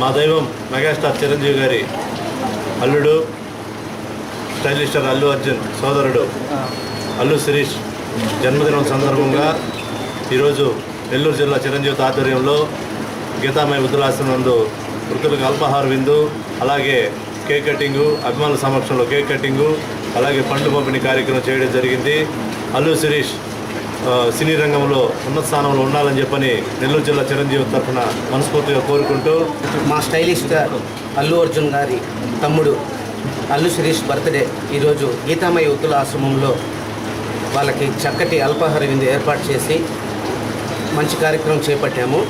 మా దైవం మెగాస్టార్ చిరంజీవి గారి అల్లుడు స్టైలిస్టర్ అల్లు అర్జున్ సోదరుడు. అల్లు శిరీష్ జన్మదినం సందర్భంగా ఈరోజు నెల్లూరు జిల్లా చిరంజీవి ఆధ్వర్యంలో గీతామయ వృద్ధులాశ్రమం నందు వృద్ధులకు అల్పాహార విందు అలాగే కేక్ కటింగు అభిమానుల సమక్షంలో కేక్ కటింగు అలాగే పండు పంపిణీ కార్యక్రమం చేయడం జరిగింది. అల్లు శిరీష్ సినీ రంగంలో ఉన్నత స్థానంలో ఉండాలని చెప్పని నెల్లూరు జిల్లా చిరంజీవి తరఫున మనస్ఫూర్తిగా కోరుకుంటూ మా స్టైలిస్ట్ అల్లు అర్జున్ గారి తమ్ముడు అల్లు శిరీష్ బర్త్డే ఈరోజు గీతామయ ఉత్తుల ఆశ్రమంలో వాళ్ళకి చక్కటి అల్పాహార విందు ఏర్పాటు చేసి మంచి కార్యక్రమం చేపట్టాము.